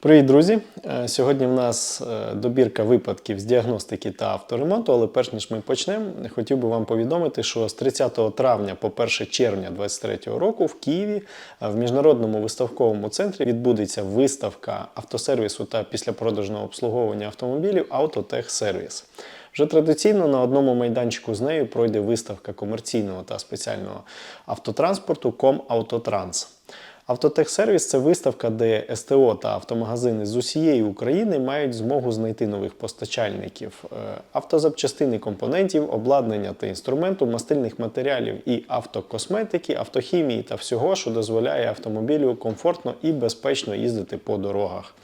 Привіт, друзі! Е, Сьогодні в нас е, добірка випадків з діагностики та авторемонту, але перш ніж ми почнемо, хотів би вам повідомити, що з 30 травня по 1 червня 2023 року в Києві е, в міжнародному виставковому центрі відбудеться виставка автосервісу та післяпродажного обслуговування автомобілів Autotech Service. Вже традиційно на одному майданчику з нею пройде виставка комерційного та спеціального автотранспорту «Комавтотранс». Автотехсервіс це виставка, де СТО та автомагазини з усієї України мають змогу знайти нових постачальників е, автозапчастини компонентів, обладнання та інструменту, мастильних матеріалів і автокосметики, автохімії та всього, що дозволяє автомобілю комфортно і безпечно їздити по дорогах.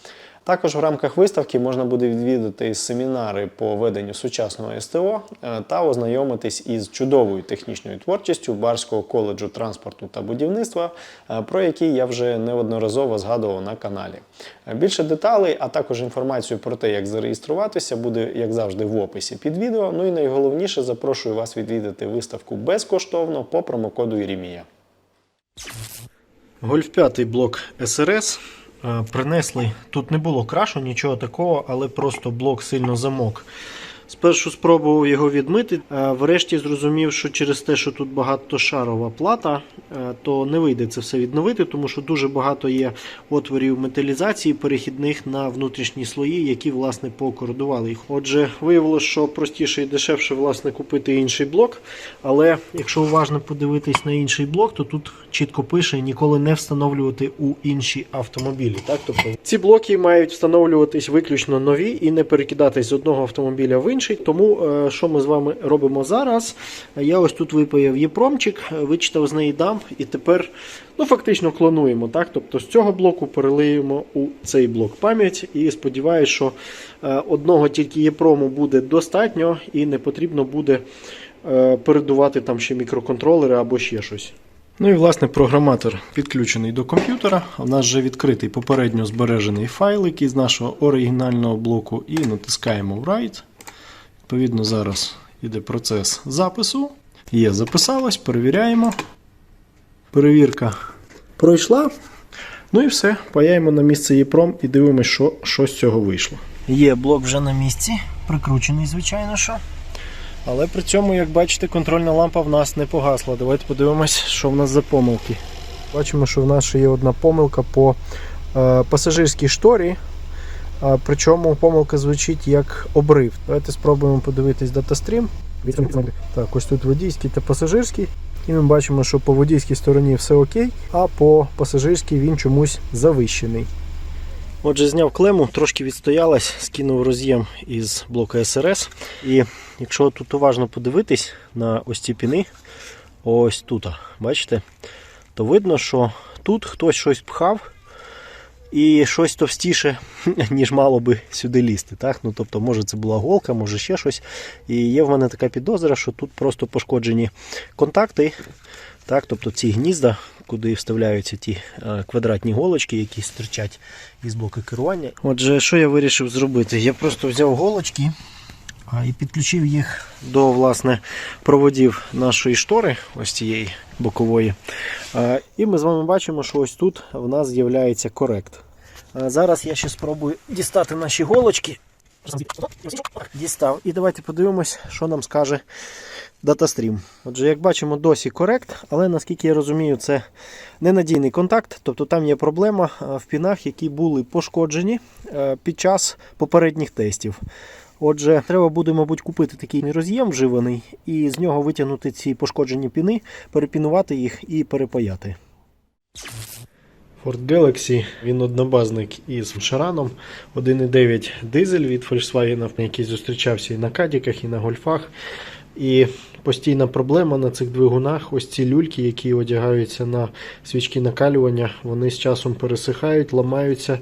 Також в рамках виставки можна буде відвідати семінари по веденню сучасного СТО е, та ознайомитись із чудовою технічною творчістю Барського коледжу транспорту та будівництва, е, про який я вже неодноразово згадував на каналі. Е, Більше деталей, а також інформацію про те, як зареєструватися, буде, як завжди, в описі під відео. Ну і найголовніше, запрошую вас відвідати виставку безкоштовно по промокоду Ірімія. Гольф 5 блок СРС. Е, Принесли. Тут не було крашу, нічого такого, але просто блок сильно замок. Спершу спробував його відмити. е, Врешті зрозумів, що через те, що тут багатошарова плата, е, то не вийде це все відновити, тому що дуже багато є отворів металізації, перехідних на внутрішні слої, які власне покордували їх. Отже, виявилося, що простіше і дешевше власне купити інший блок. Але якщо уважно подивитись на інший блок, то тут чітко пише ніколи не встановлювати у інші автомобілі. Так, тобто ці блоки мають встановлюватись виключно нові і не перекидатись з одного автомобіля в інший. Тому е, що ми з вами робимо зараз? Я ось тут випаяв єпромчик, е, вичитав з неї дам, і тепер ну, фактично клонуємо. Так? Тобто з цього блоку перелиємо у цей блок пам'ять. І сподіваюся, що е, одного тільки єпрому буде достатньо і не потрібно буде передувати там ще мікроконтролери або ще щось. Ну і власне програматор підключений до комп'ютера. У нас вже відкритий попередньо збережений файлик із нашого оригінального блоку, і натискаємо Write. Відповідно, зараз йде процес запису. Є, записалось, перевіряємо. Перевірка пройшла. Ну і все, паяємо на місце EEPROM і дивимося, що, що з цього вийшло. Є блок вже на місці, прикручений, звичайно що. Але при цьому, як бачите, контрольна лампа в нас не погасла. Давайте подивимось, що в нас за помилки. Бачимо, що в нас ще є одна помилка по е, пасажирській шторі. Причому помилка звучить як обрив. Давайте спробуємо подивитись датастрім. Так, ось тут водійський та пасажирський. І ми бачимо, що по водійській стороні все окей, а по пасажирській він чомусь завищений. Отже, зняв клему, трошки відстоялась, скинув роз'єм із блока СРС. І якщо тут уважно подивитись на ось ці піни, ось тут, бачите, то видно, що тут хтось щось пхав і щось товстіше, ніж мало би сюди лізти. Так? Ну, тобто, може це була голка, може ще щось. І є в мене така підозра, що тут просто пошкоджені контакти. Так, тобто ці гнізда, куди вставляються ті е, квадратні голочки, які стирчать із блоку керування. Отже, що я вирішив зробити? Я просто взяв голочки і підключив їх до власне, проводів нашої штори, ось цієї бокової. І ми з вами бачимо, що ось тут в нас з'являється корект. Зараз я ще спробую дістати наші голочки. Дістав. І давайте подивимось, що нам скаже DataStream. Отже, як бачимо, досі корект, але наскільки я розумію, це ненадійний контакт, тобто там є проблема в пінах, які були пошкоджені е, під час попередніх тестів. Отже, треба буде, мабуть, купити такий роз'єм вживаний і з нього витягнути ці пошкоджені піни, перепінувати їх і перепаяти. Ford Galaxy, він однобазник із шараном 1.9 дизель від Volkswagen, який зустрічався і на кадіках, і на гольфах. І постійна проблема на цих двигунах, ось ці люльки, які одягаються на свічки накалювання, вони з часом пересихають, ламаються.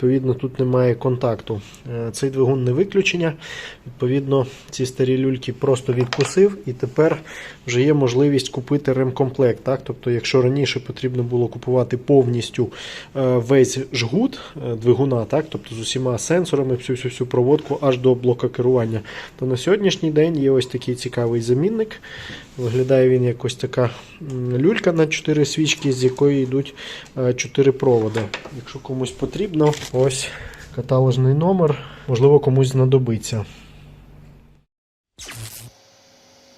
Відповідно, тут немає контакту. Е, Цей двигун не виключення. Відповідно, ці старі люльки просто відкусив, і тепер вже є можливість купити ремкомплект. Так? Тобто, якщо раніше потрібно було купувати повністю е, весь жгут е, двигуна, так? тобто з усіма сенсорами, всю всю всю проводку аж до блока керування, то на сьогоднішній день є ось такий цікавий замінник. Виглядає він як ось така люлька на 4 свічки, з якої йдуть 4 проводи. Якщо комусь потрібно, Ось каталожний номер, можливо, комусь знадобиться.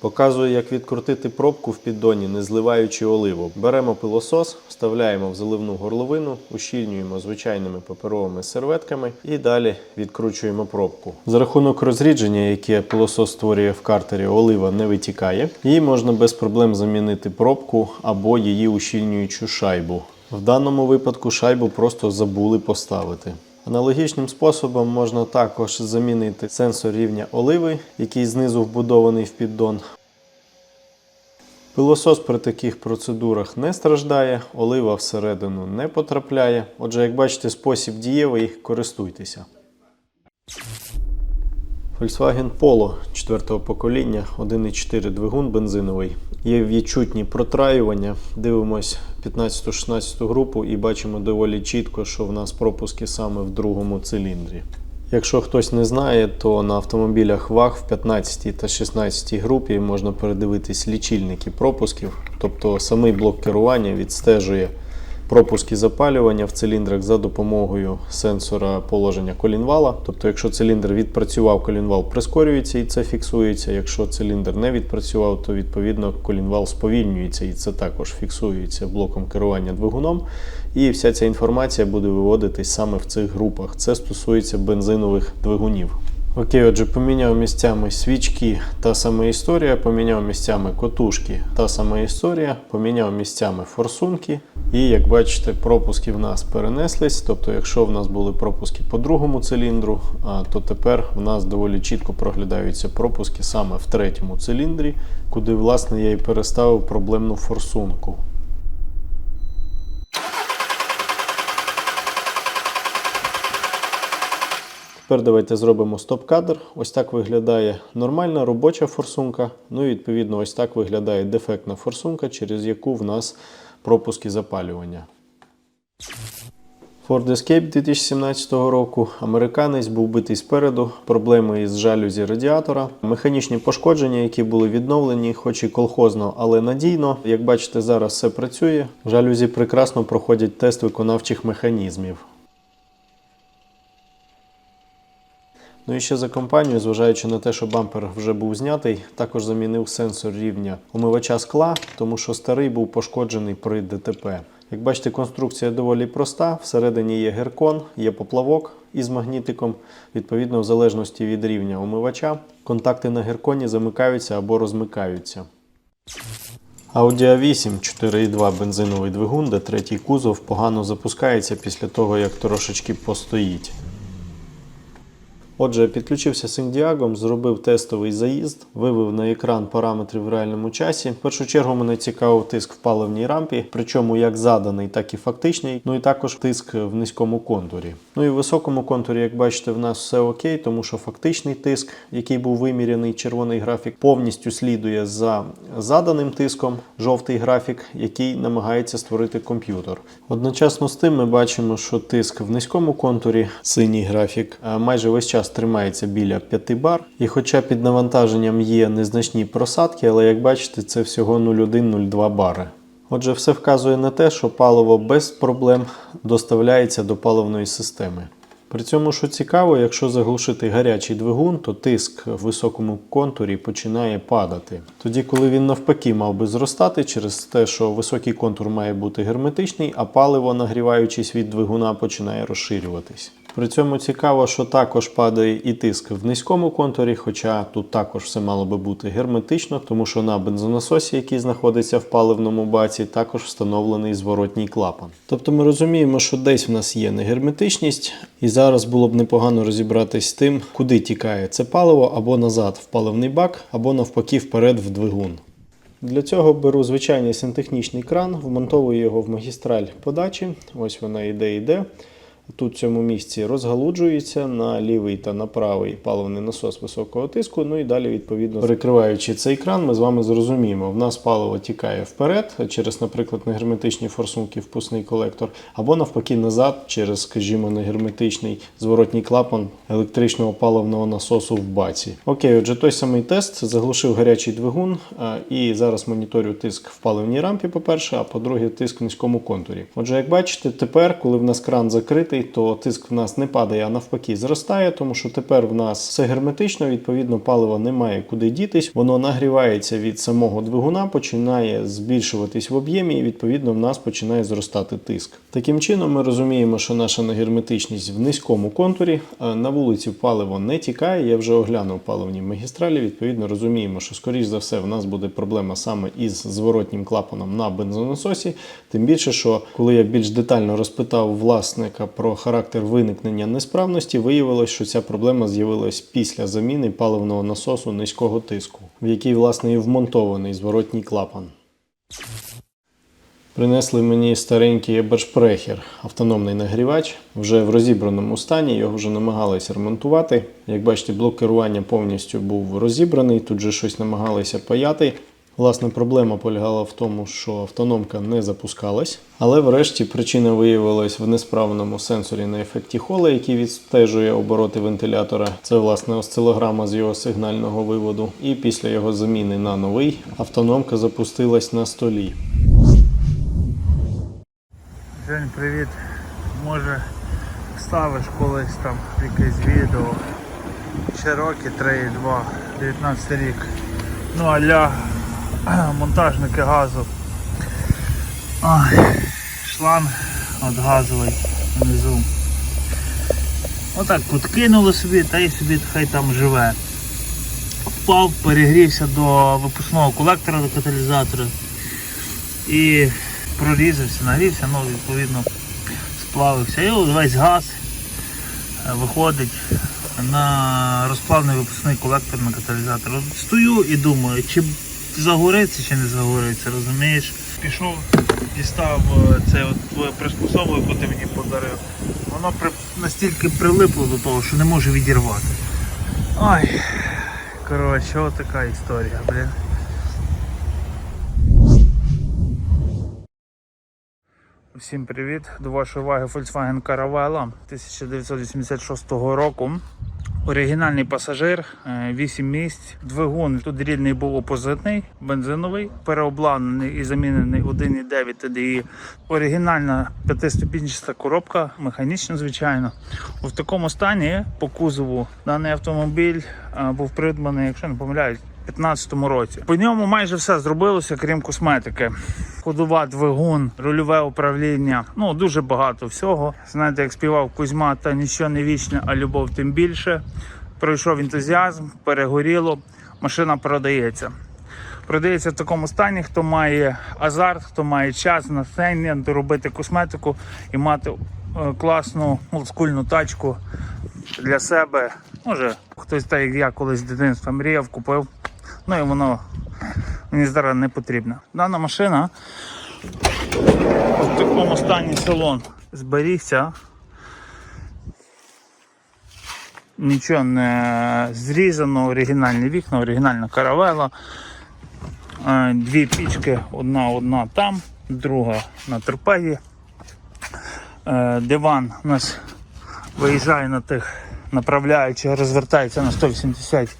Показую, як відкрутити пробку в піддоні, не зливаючи оливу. Беремо пилосос, вставляємо в заливну горловину, ущільнюємо звичайними паперовими серветками і далі відкручуємо пробку. За рахунок розрідження, яке пилосос створює в картері, олива не витікає. Її можна без проблем замінити пробку або її ущільнюючу шайбу. В даному випадку шайбу просто забули поставити. Аналогічним способом можна також замінити сенсор рівня оливи, який знизу вбудований в піддон. Пилосос при таких процедурах не страждає, олива всередину не потрапляє. Отже, як бачите, спосіб дієвий, користуйтеся. Volkswagen Polo 4-го покоління, 1,4 двигун бензиновий. Є відчутні протраювання. Дивимось 15-16 групу і бачимо доволі чітко, що в нас пропуски саме в другому циліндрі. Якщо хтось не знає, то на автомобілях ВАГ в 15 та 16 групі можна передивитись лічильники пропусків, тобто самий блок керування відстежує пропуски запалювання в циліндрах за допомогою сенсора положення колінвала. Тобто, якщо циліндр відпрацював, колінвал прискорюється і це фіксується. Якщо циліндр не відпрацював, то відповідно колінвал сповільнюється і це також фіксується блоком керування двигуном. І вся ця інформація буде виводитись саме в цих групах. Це стосується бензинових двигунів. Окей, отже, поміняв місцями свічки, та сама історія, поміняв місцями котушки, та сама історія, поміняв місцями форсунки. І як бачите, пропуски в нас перенеслись. Тобто, якщо в нас були пропуски по другому циліндру, то тепер в нас доволі чітко проглядаються пропуски саме в третьому циліндрі, куди власне я і переставив проблемну форсунку. Тепер давайте зробимо стоп-кадр. Ось так виглядає нормальна робоча форсунка. Ну і відповідно, ось так виглядає дефектна форсунка, через яку в нас пропуски запалювання. Ford Escape 2017 року. Американець був битий спереду, проблеми із жалюзі радіатора, механічні пошкодження, які були відновлені, хоч і колхозно, але надійно. Як бачите, зараз все працює. Жалюзі прекрасно проходять тест виконавчих механізмів. Ну і ще за компанію, зважаючи на те, що бампер вже був знятий, також замінив сенсор рівня умивача скла, тому що старий був пошкоджений при ДТП. Як бачите, конструкція доволі проста. Всередині є геркон, є поплавок із магнітиком. Відповідно, в залежності від рівня умивача, контакти на герконі замикаються або розмикаються. Audi A8 4.2 бензиновий двигун, де третій кузов погано запускається після того, як трошечки постоїть. Отже, підключився Синдіагом, зробив тестовий заїзд, вивів на екран параметри в реальному часі. В першу чергу мене цікавив тиск в паливній рампі, причому як заданий, так і фактичний. Ну і також тиск в низькому контурі. Ну і в високому контурі, як бачите, в нас все окей, тому що фактичний тиск, який був виміряний, червоний графік, повністю слідує за заданим тиском, жовтий графік, який намагається створити комп'ютер. Одночасно з тим ми бачимо, що тиск в низькому контурі, синій графік, майже весь час тримається біля 5 бар. І хоча під навантаженням є незначні просадки, але як бачите, це всього 0,1-0,2 бари. Отже, все вказує на те, що паливо без проблем доставляється до паливної системи. При цьому, що цікаво, якщо заглушити гарячий двигун, то тиск в високому контурі починає падати. Тоді, коли він навпаки мав би зростати через те, що високий контур має бути герметичний, а паливо, нагріваючись від двигуна, починає розширюватись. При цьому цікаво, що також падає і тиск в низькому контурі, хоча тут також все мало би бути герметично, тому що на бензонасосі, який знаходиться в паливному баці, також встановлений зворотній клапан. Тобто ми розуміємо, що десь в нас є негерметичність, і зараз було б непогано розібратись з тим, куди тікає це паливо або назад в паливний бак, або навпаки вперед в двигун. Для цього беру звичайний сантехнічний кран, вмонтовую його в магістраль подачі. Ось вона іде, іде. Тут в цьому місці розгалуджується на лівий та на правий паливний насос високого тиску. Ну і далі, відповідно, перекриваючи цей кран, ми з вами зрозуміємо, в нас паливо тікає вперед через, наприклад, негерметичні форсунки впускний колектор, або навпаки назад через, скажімо, негерметичний зворотній клапан електричного паливного насосу в баці. Окей, отже, той самий тест заглушив гарячий двигун і зараз моніторю тиск в паливній рампі, по-перше, а по-друге, тиск в низькому контурі. Отже, як бачите, тепер, коли в нас кран закритий, відкритий, то тиск в нас не падає, а навпаки зростає, тому що тепер в нас все герметично, відповідно, паливо немає куди дітись, воно нагрівається від самого двигуна, починає збільшуватись в об'ємі, і відповідно в нас починає зростати тиск. Таким чином, ми розуміємо, що наша негерметичність в низькому контурі. На вулиці паливо не тікає. Я вже оглянув паливні магістралі. Відповідно, розуміємо, що скоріш за все в нас буде проблема саме із зворотнім клапаном на бензонасосі. Тим більше, що коли я більш детально розпитав власника про характер виникнення несправності, виявилось, що ця проблема з'явилась після заміни паливного насосу низького тиску, в який власне і вмонтований зворотній клапан. Принесли мені старенький Ebersprecher, автономний нагрівач, вже в розібраному стані, його вже намагалися ремонтувати. Як бачите, блок керування повністю був розібраний, тут же щось намагалися паяти. Власне, проблема полягала в тому, що автономка не запускалась, але врешті причина виявилась в несправному сенсорі на ефекті хола, який відстежує обороти вентилятора. Це власне осцилограма з його сигнального виводу. І після його заміни на новий автономка запустилась на столі. Жень, привіт. Може вставиш колись там якесь відео. Cherokee 3.2, 19 рік. Ну аля монтажники газу. Ой, шланг от газовий внизу. Отак от собі та й собі хай там живе. Впав, перегрівся до випускного колектора до каталізатора і прорізався, нагрівся, ну відповідно сплавився. І весь газ е, виходить на розплавний випускний колектор на каталізатор. От стою і думаю, чи загориться, чи не загориться, розумієш? Пішов, дістав е, це от твоє приспособу, яку ти мені подарив. Воно при, настільки прилипло до того, що не може відірвати. Ой, коротше, от така історія, блін. Всім привіт! До вашої уваги Volkswagen Caravella 1986 року. Оригінальний пасажир, 8 місць. Двигун тут рідний був опозитний, бензиновий, переобладнаний і замінений 1,9 TDI. Оригінальна п'ятиступінчаста коробка, механічна, звичайно. У такому стані по кузову даний автомобіль е, був придбаний, якщо не помиляюсь, 2015 році. По ньому майже все зробилося, крім косметики. Ходова, двигун, рульове управління. Ну дуже багато всього. Знаєте, як співав Кузьма, та нічого не вічне, а любов тим більше. Пройшов ентузіазм, перегоріло, машина продається. Продається в такому стані, хто має азарт, хто має час, натхнення доробити косметику і мати е, класну олдскульну тачку для себе. Може, хтось так як я колись з дитинства мріяв, купив. Ну і воно мені зараз не потрібно. Дана машина в такому стані салон зберігся. Нічого не зрізано, оригінальні вікна, оригінальна каравела. Е, Дві пічки, одна одна там, друга на торпеді. Е, Диван у нас виїжджає на тих направляючих, розвертається на 180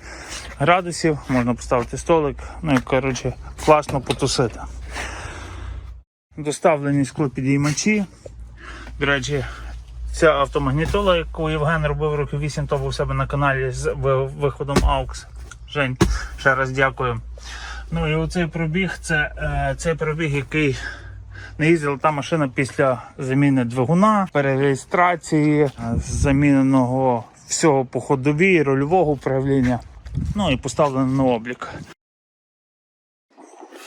градусів, можна поставити столик, ну і коротше класно потусити. Доставлені склопідіймачі. До речі, ця автомагнітола, яку Євген робив років 8 тому у себе на каналі з виходом AUX. Жень, ще раз дякую. Ну і оцей пробіг це е, цей пробіг, який не їздила та машина після заміни двигуна, перереєстрації, е, заміненого всього по ходовій, рульового управління. Ну і поставлено на облік.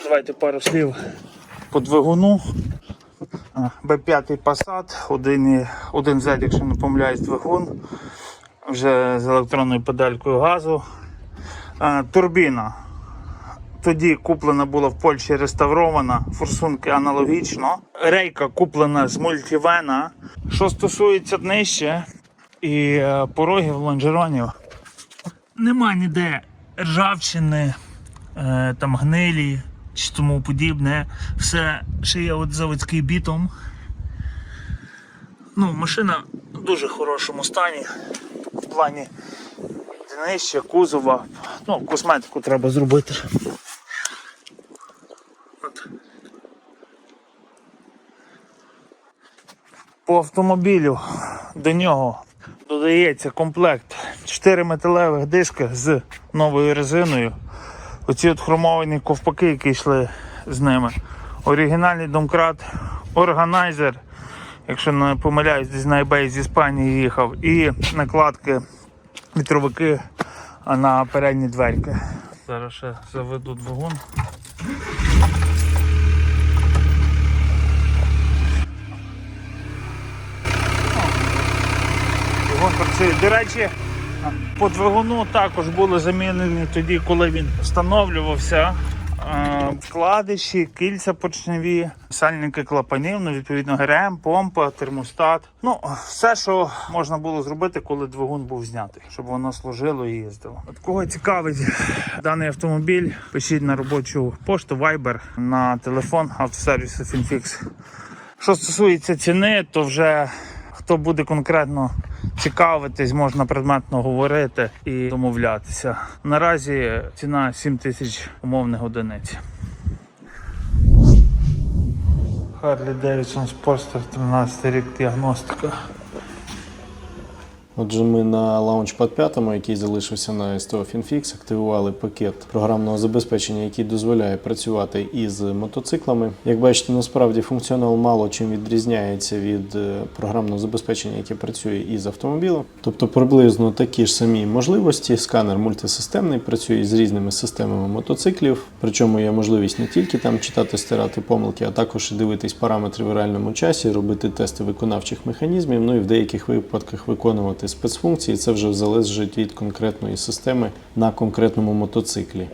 Давайте пару слів по двигуну. А, Б5 Passat, один, Z, якщо не помиляюсь, двигун. Вже з електронною педалькою газу. Турбіна. Тоді куплена була в Польщі реставрована, форсунки аналогічно. Рейка куплена з мультивена. Що стосується нижче і е, порогів лонжеронів, нема ніде ржавчини, е, там гнилі чи тому подібне. Все ще є от заводський бітом. Ну, машина в дуже хорошому стані. В плані днища, кузова. Ну, косметику треба зробити. От. По автомобілю до нього додається комплект 4 металевих диска з новою резиною. Оці от хромовані ковпаки, які йшли з ними. Оригінальний домкрат, органайзер, якщо не помиляюсь, десь на eBay з Іспанії їхав. І накладки, вітровики на передні дверки. Зараз ще заведу двигун. Двигун. До речі, по двигуну також були замінені тоді, коли він встановлювався. е, Вкладиші, кільця поршневі, сальники клапанів, ну, відповідно, ГРМ, помпа, термостат. Ну, все, що можна було зробити, коли двигун був знятий, щоб воно служило і їздило. От кого цікавить даний автомобіль, пишіть на робочу пошту Viber на телефон автосервісу Finfix. Що стосується ціни, то вже хто буде конкретно цікавитись, можна предметно говорити і домовлятися. Наразі ціна 7 тисяч умовних одиниць. Харлі Девідсон Спорстер 13 рік діагностика. Отже, ми на Launchpad 5, який залишився на СТО FinFix, активували пакет програмного забезпечення, який дозволяє працювати із мотоциклами. Як бачите, насправді функціонал мало чим відрізняється від е, програмного забезпечення, яке працює із автомобілем. Тобто приблизно такі ж самі можливості. Сканер мультисистемний працює з різними системами мотоциклів. Причому є можливість не тільки там читати, стирати помилки, а також дивитись параметри в реальному часі, робити тести виконавчих механізмів, ну і в деяких випадках виконувати спецфункції. Це вже залежить від конкретної системи на конкретному мотоциклі.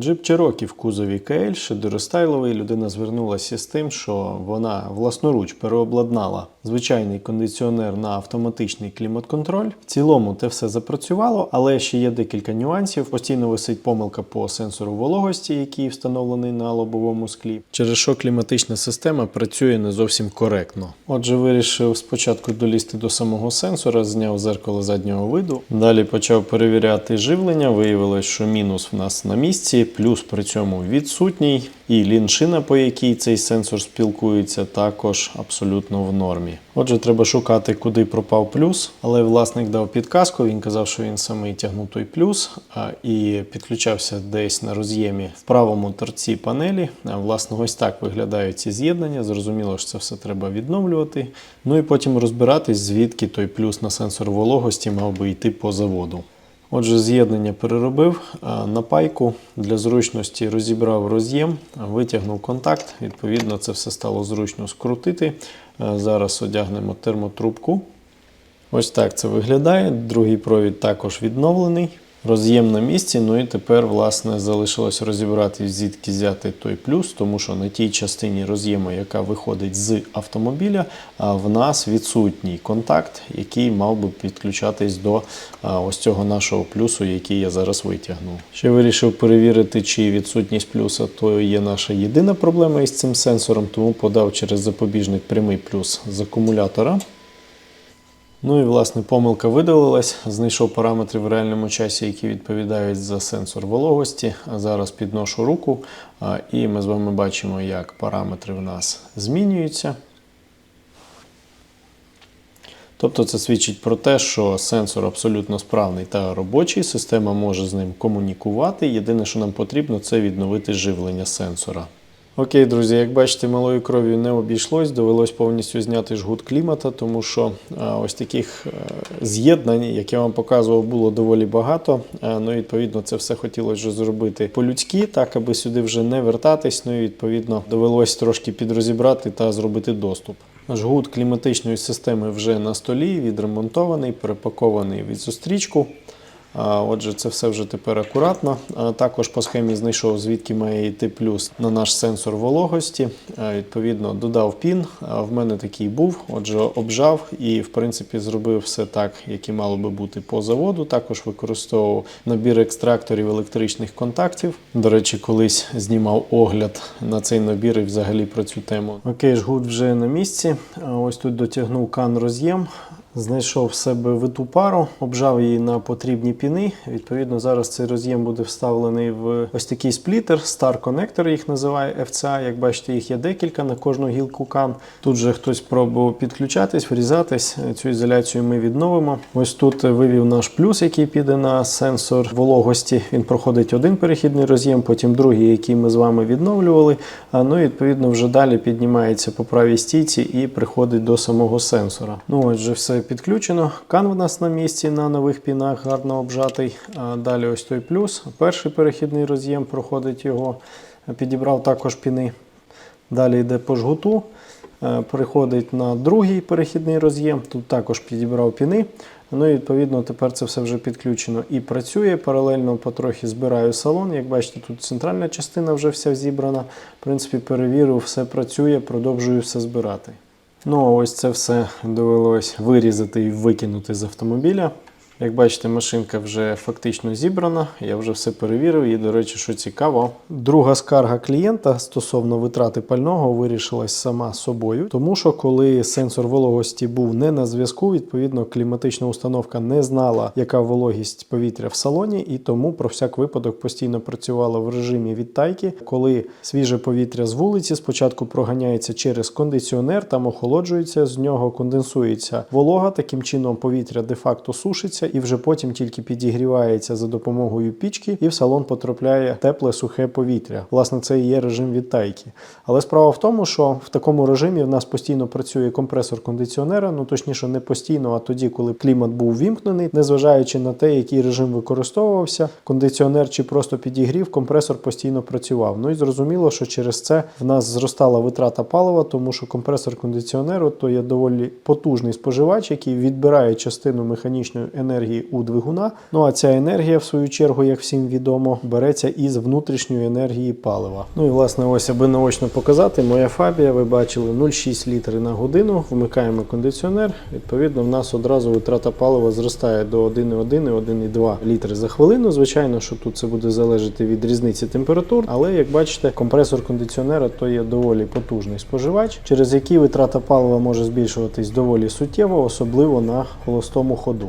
Джип Cherokee в кузові КЛ шедеростайловий. Людина звернулася з тим, що вона власноруч переобладнала звичайний кондиціонер на автоматичний клімат-контроль. В цілому те все запрацювало, але ще є декілька нюансів. Постійно висить помилка по сенсору вологості, який встановлений на лобовому склі, через що кліматична система працює не зовсім коректно. Отже, вирішив спочатку долізти до самого сенсора, зняв зеркало заднього виду. Далі почав перевіряти живлення. Виявилось, що мінус в нас на місці, плюс при цьому відсутній, і ліншина, по якій цей сенсор спілкується, також абсолютно в нормі. Отже, треба шукати, куди пропав плюс, але власник дав підказку. Він казав, що він самий тягнув той плюс і підключався десь на роз'ємі в правому торці панелі. Власне, ось так виглядають ці з'єднання. Зрозуміло, що це все треба відновлювати. Ну і потім розбиратись, звідки той плюс на сенсор вологості мав би йти по заводу. Отже, з'єднання переробив а, на пайку для зручності розібрав роз'єм, витягнув контакт. Відповідно, це все стало зручно скрутити. Зараз одягнемо термотрубку. Ось так це виглядає. Другий провід також відновлений. Роз'єм на місці. Ну і тепер, власне, залишилось розібрати, звідки взяти той плюс, тому що на тій частині роз'єму, яка виходить з автомобіля, в нас відсутній контакт, який мав би підключатись до ось цього нашого плюсу, який я зараз витягнув. Ще вирішив перевірити, чи відсутність плюса то є наша єдина проблема із цим сенсором, тому подав через запобіжник прямий плюс з акумулятора. Ну і власне помилка видалилась. Знайшов параметри в реальному часі, які відповідають за сенсор вологості. Зараз підношу руку, і ми з вами бачимо, як параметри в нас змінюються. Тобто це свідчить про те, що сенсор абсолютно справний та робочий, система може з ним комунікувати. Єдине, що нам потрібно, це відновити живлення сенсора. Окей, друзі, як бачите, малою кров'ю не обійшлось, довелось повністю зняти жгут клімата, тому що ось таких е, з'єднань, як я вам показував, було доволі багато. А, ну, відповідно, це все хотілося зробити по-людськи, так аби сюди вже не вертатись. Ну і відповідно довелось трошки підрозібрати та зробити доступ. Жгут кліматичної системи вже на столі, відремонтований, перепакований від зустрічку. Отже, це все вже тепер акуратно. Також по схемі знайшов, звідки має йти плюс на наш сенсор вологості. Відповідно, додав пін. В мене такий був. Отже, обжав і, в принципі, зробив все так, як і мало би бути по заводу. Також використовував набір екстракторів електричних контактів. До речі, колись знімав огляд на цей набір і взагалі про цю тему. Окей, жгут вже на місці. Ось тут дотягнув кан роз'єм. Знайшов в себе виту пару, обжав її на потрібні піни. Відповідно, зараз цей роз'єм буде вставлений в ось такий сплітер, Star Connector їх називає FCA. Як бачите, їх є декілька на кожну гілку кан. Тут же хтось пробував підключатись, врізатись. Цю ізоляцію ми відновимо. Ось тут вивів наш плюс, який піде на сенсор вологості. Він проходить один перехідний роз'єм, потім другий, який ми з вами відновлювали. А ну і відповідно вже далі піднімається по правій стійці і приходить до самого сенсора. Ну ось вже підключено. Кан в нас на місці на нових пінах, гарно обжатий. Далі ось той плюс. Перший перехідний роз'єм проходить його. Підібрав також піни. Далі йде по жгуту. Е, Переходить на другий перехідний роз'єм. Тут також підібрав піни. Ну і відповідно тепер це все вже підключено і працює. Паралельно потрохи збираю салон. Як бачите, тут центральна частина вже вся зібрана. В принципі, перевірив, все працює, продовжую все збирати. Ну, а ось це все довелось вирізати і викинути з автомобіля. Як бачите, машинка вже фактично зібрана, я вже все перевірив і, до речі, що цікаво. Друга скарга клієнта стосовно витрати пального вирішилась сама собою, тому що коли сенсор вологості був не на зв'язку, відповідно кліматична установка не знала, яка вологість повітря в салоні, і тому про всяк випадок постійно працювала в режимі відтайки. Коли свіже повітря з вулиці спочатку проганяється через кондиціонер, там охолоджується, з нього конденсується волога. Таким чином повітря де-факто сушиться і вже потім тільки підігрівається за допомогою пічки, і в салон потрапляє тепле сухе повітря. Власне, це і є режим відтайки. Але справа в тому, що в такому режимі в нас постійно працює компресор кондиціонера, ну точніше, не постійно, а тоді, коли клімат був вімкнений, незважаючи на те, який режим використовувався, кондиціонер чи просто підігрів, компресор постійно працював. Ну і зрозуміло, що через це в нас зростала витрата палива, тому що компресор кондиціонеру то є доволі потужний споживач, який відбирає частину механічної енергії у двигуна. Ну а ця енергія, в свою чергу, як всім відомо, береться із внутрішньої енергії палива. Ну і власне, ось аби наочно показати, моя фабія, ви бачили 0,6 літри на годину. Вмикаємо кондиціонер. Відповідно, в нас одразу витрата палива зростає до 1,1-1,2 літри за хвилину. Звичайно, що тут це буде залежати від різниці температур, але як бачите, компресор кондиціонера то є доволі потужний споживач, через який витрата палива може збільшуватись доволі суттєво, особливо на холостому ходу.